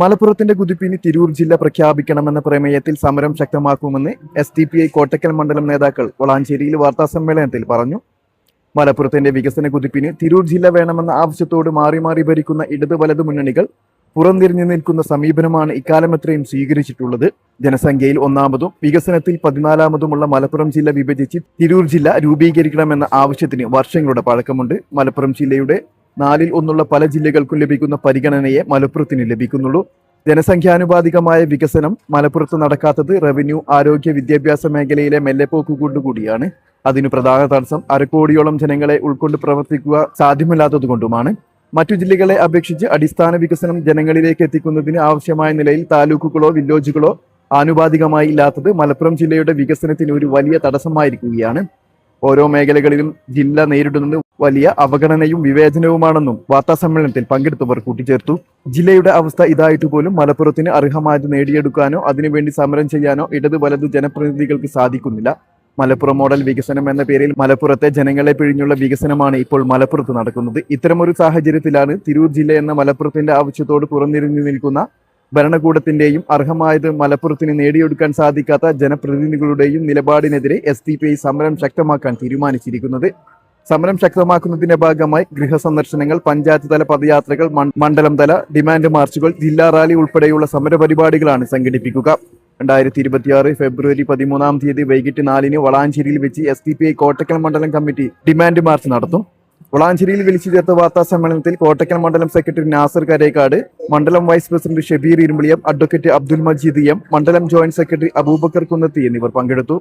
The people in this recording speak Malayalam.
മലപ്പുറത്തിന്റെ കുതിപ്പിന് തിരൂർ ജില്ല പ്രഖ്യാപിക്കണമെന്ന പ്രമേയത്തിൽ സമരം ശക്തമാക്കുമെന്ന് S D P I Kottakkal മണ്ഡലം നേതാക്കൾ വളാഞ്ചേരിയിൽ വാർത്താസമ്മേളനത്തിൽ പറഞ്ഞു. മലപ്പുറത്തിന്റെ വികസന കുതിപ്പിന് തിരൂർ ജില്ല വേണമെന്ന ആവശ്യത്തോട് മാറി മാറി ഭരിക്കുന്ന ഇടത് വലതു മുന്നണികൾ പുറംതിരിഞ്ഞു നിൽക്കുന്ന സമീപനമാണ് ഇക്കാലമത്രയും സ്വീകരിച്ചിട്ടുള്ളത്. ജനസംഖ്യയിൽ ഒന്നാമതും വികസനത്തിൽ പതിനാലാമതുമുള്ള മലപ്പുറം ജില്ല വിഭജിച്ച് തിരൂർ ജില്ല രൂപീകരിക്കണമെന്ന ആവശ്യത്തിന് വർഷങ്ങളുടെ പഴക്കമുണ്ട്. മലപ്പുറം ജില്ലയുടെ നാലിൽ ഒന്നുള്ള പല ജില്ലകൾക്കും ലഭിക്കുന്ന പരിഗണനയെ മലപ്പുറത്തിന് ലഭിക്കുന്നുള്ളൂ. ജനസംഖ്യാനുപാതികമായ വികസനം മലപ്പുറത്ത് നടക്കാത്തത് റവന്യൂ ആരോഗ്യ വിദ്യാഭ്യാസ മേഖലയിലെ മെല്ലെപ്പോക്ക് കൊണ്ടുകൂടിയാണ്. അതിനു പ്രധാന തടസ്സം അരക്കോടിയോളം ജനങ്ങളെ ഉൾക്കൊണ്ട് പ്രവർത്തിക്കുക സാധ്യമല്ലാത്തതുകൊണ്ടുമാണ്. മറ്റു ജില്ലകളെ അപേക്ഷിച്ച് അടിസ്ഥാന വികസനം ജനങ്ങളിലേക്ക് എത്തിക്കുന്നതിന് ആവശ്യമായ നിലയിൽ താലൂക്കുകളോ വില്ലേജുകളോ ആനുപാതികമായി ഇല്ലാത്തത് മലപ്പുറം ജില്ലയുടെ വികസനത്തിന് ഒരു വലിയ തടസ്സമായിരിക്കുകയാണ്. ഓരോ മേഖലകളിലും ജില്ല നേരിടുന്നത് വലിയ അവഗണനയും വിവേചനവുമാണെന്നും വാർത്താസമ്മേളനത്തിൽ പങ്കെടുത്തവർ കൂട്ടിച്ചേർത്തു. ജില്ലയുടെ അവസ്ഥ ഇതായിട്ട് പോലും മലപ്പുറത്തിന് അർഹമായത് നേടിയെടുക്കാനോ അതിനുവേണ്ടി സമരം ചെയ്യാനോ ഇടത് വലത് ജനപ്രതിനിധികൾക്ക് സാധിക്കുന്നില്ല. മലപ്പുറം മോഡൽ വികസനം എന്ന പേരിൽ മലപ്പുറത്തെ ജനങ്ങളെ പിഴിഞ്ഞുള്ള വികസനമാണ് ഇപ്പോൾ മലപ്പുറത്ത് നടക്കുന്നത്. ഇത്തരമൊരു സാഹചര്യത്തിലാണ് തിരൂർ ജില്ല എന്ന മലപ്പുറത്തിന്റെ ആവശ്യത്തോട് പുറന്നിരുന്നു നിൽക്കുന്ന ഭരണകൂടത്തിന്റെയും അർഹമായത് മലപ്പുറത്തിന് നേടിയെടുക്കാൻ സാധിക്കാത്ത ജനപ്രതിനിധികളുടെയും നിലപാടിനെതിരെ എസ് ഡി പി ഐ സമരം ശക്തമാക്കാൻ തീരുമാനിച്ചിരിക്കുന്നത്. സമരം ശക്തമാക്കുന്നതിന്റെ ഭാഗമായി ഗൃഹസന്ദർശനങ്ങൾ പഞ്ചായത്ത് തല പദയാത്രകൾ മണ്ഡലം തല ഡിമാൻഡ് മാർച്ചുകൾ ജില്ലാ റാലി ഉൾപ്പെടെയുള്ള സമരപരിപാടികളാണ് സംഘടിപ്പിക്കുക. രണ്ടായിരത്തി ഇരുപത്തിയാറ് ഫെബ്രുവരി പതിമൂന്നാം തീയതി വൈകിട്ട് നാലിന് വളാഞ്ചേരിയിൽ വെച്ച് S D P I Kottakkal മണ്ഡലം കമ്മിറ്റി ഡിമാൻഡ് മാർച്ച് നടത്തും. വളാഞ്ചേരിയിൽ വിളിച്ചു ചേർത്ത വാർത്താ സമ്മേളനത്തിൽ കോട്ടക്കൽ മണ്ഡലം സെക്രട്ടറി നാസർ കരേക്കാട് മണ്ഡലം vice president Shabeer Irumbaliyam advocate Abdul Majeed M മണ്ഡലം ജോയിന്റ് സെക്രട്ടറി അബൂബക്കർ കുന്നത്തി എന്നിവർ പങ്കെടുത്തു.